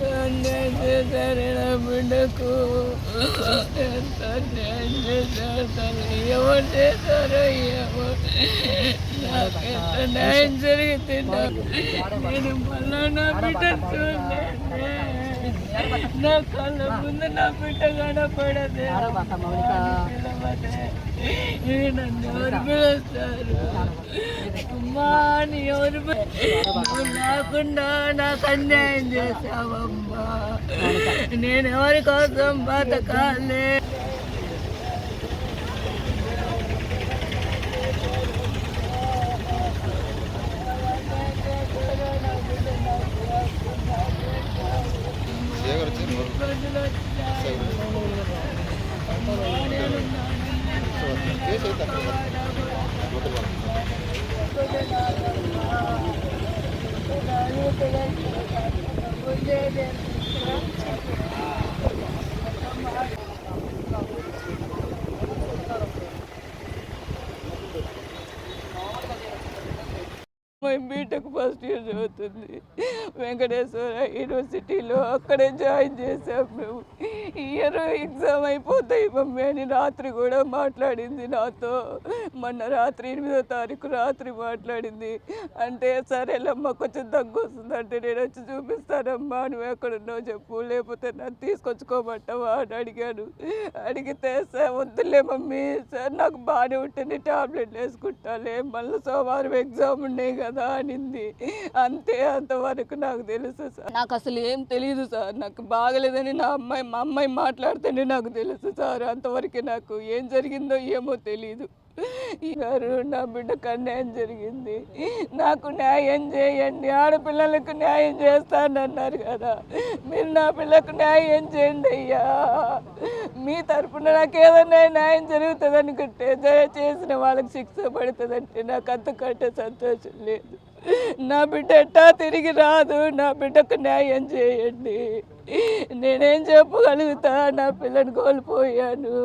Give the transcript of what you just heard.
చేశారు బిడ్డకు ఎంత అన్యాయం చేశారు తల్లి ఎవరు చేశారో ఏమో నాకు ఎంత న్యాయం నేను మళ్ళా నా బిడ్డ నా కళ్ళ ముందు నా బిడ్డ కనపడదే నన్ను ఎవరు పిలుస్తారు అమ్మా నీ ఎవరు పి- నువ్వు లేకుండా నాకు అన్యాయం చేశావమ్మా నేను ఎవరి కోసం బతకాలే Thank you. B Tech first year చదువుతుంది. వెంకటేశ్వర యూనివర్సిటీలో అక్కడే జాయిన్ చేసాం మేము. ఇయర్ ఎగ్జామ్ అయిపోతాయి మమ్మీ అని రాత్రి కూడా మాట్లాడింది నాతో. మొన్న రాత్రి ఎనిమిదో తారీఖు రాత్రి మాట్లాడింది. అంటే సరేలమ్మా కొంచెం దగ్గు వస్తుందంటే నేను వచ్చి చూపిస్తానమ్మా నువ్వు ఎక్కడున్నావు చెప్పు. లేకపోతే నన్ను తీసుకొచ్చుకోమంటావా అని అడిగాను. అడిగితే సార్ వద్దులే మమ్మీ సార్ నాకు బాగానే ఉంటుంది టాబ్లెట్లు వేసుకుంటాలే. మళ్ళీ సోమవారం ఎగ్జామ్ ఉన్నాయి కదా అనింది అంతే అంతవరకు నాకు తెలుసు సార్. నాకు అసలు ఏం తెలియదు సార్. నాకు బాగలేదని నా అమ్మాయి మా అమ్మాయి మాట్లాడితేనే నాకు తెలుసు సార్. అంతవరకు నాకు ఏం జరిగిందో ఏమో తెలియదు గారు నా బిడ్డకు అన్యాయం జరిగింది. నాకు న్యాయం చేయండి. ఆడపిల్లలకు న్యాయం చేస్తానన్నారు కదా. మీరు నా పిల్లకు న్యాయం చేయండి అయ్యా. మీ తరపున నాకు ఏదైనా న్యాయం జరుగుతుంది అనుకుంటే చేసిన వాళ్ళకి శిక్ష పడుతుందంటే నాకు అంతకంటే సంతోషం లేదు. నా బిడ్డ ఎట్టా తిరిగి రాదు. నా బిడ్డకు న్యాయం చేయండి. నేనేం చెప్పగలుగుతా? నా పిల్లని కోల్పోయాను.